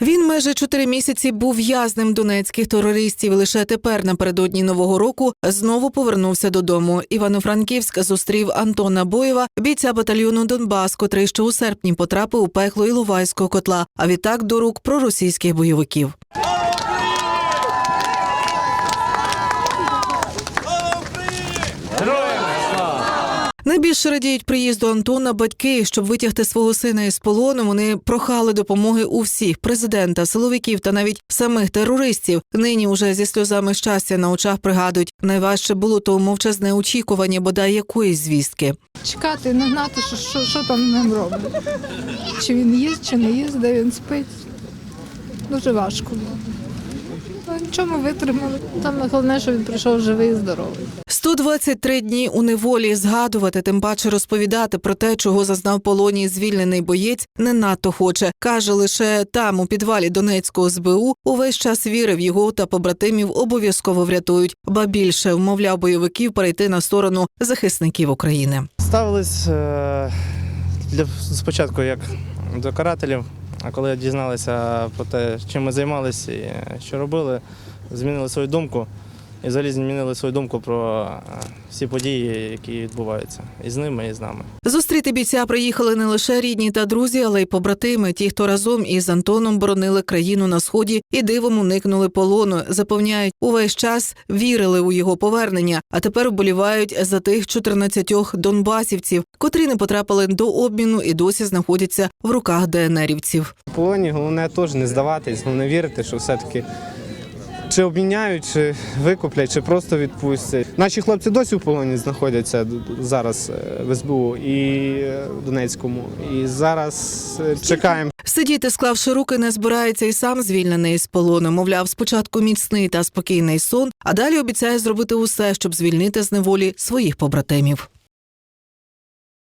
Він майже чотири місяці був в'язним донецьких терористів. Лише тепер, напередодні нового року, знову повернувся додому. Івано-Франківськ зустрів Антона Боєва, бійця батальйону Донбас, котрий ще у серпні потрапив у пекло Іловайського котла, а відтак до рук проросійських бойовиків. Найбільше радіють приїзду Антона батьки, щоб витягти свого сина із полону. Вони прохали допомоги у всіх президента, силовиків та навіть самих терористів. Нині уже зі сльозами щастя на очах пригадують. Найважче було то мовчазне очікування, бодай якоїсь звістки. чекати, не знати, що, що, що там ним роблять. Чи він їсть, чи не їсть, де він спить. Дуже важко було. Ну, Нічого ми витримали. Там головне, що він прийшов живий і здоровий. 123 дні у неволі згадувати, тим паче розповідати про те, чого зазнав в полоні звільнений боєць, не надто хоче. каже лише там, у підвалі Донецького СБУ, увесь час вірив його та побратимів обов'язково врятують. Ба більше вмовляв бойовиків перейти на сторону захисників України. Ставились е, для, спочатку як до карателів, а коли дізналися про те, чим ми займалися і що робили, змінили свою думку. І взагалі змінили свою думку про е, всі події, які відбуваються і з ними, і з нами. Зустріти бійця приїхали не лише рідні та друзі, але й побратими. Ті, хто разом із Антоном боронили країну на сході і дивом уникнули полону. Запевняють, увесь час вірили у його повернення, а тепер вболівають за тих 14 донбасівців, котрі не потрапили до обміну і досі знаходяться в руках ДНРівців. В полоні головне теж не здаватись, головне вірити, що все-таки чи обміняють, чи викуплять, чи просто відпустять. Наші хлопці досі в полоні знаходяться зараз е, в СБУ і е, в Донецькому. І зараз е, чекаємо. Сидіти, склавши руки, не збирається і сам звільнений з полону. Мовляв, спочатку міцний та спокійний сон, а далі обіцяє зробити усе, щоб звільнити з неволі своїх побратимів.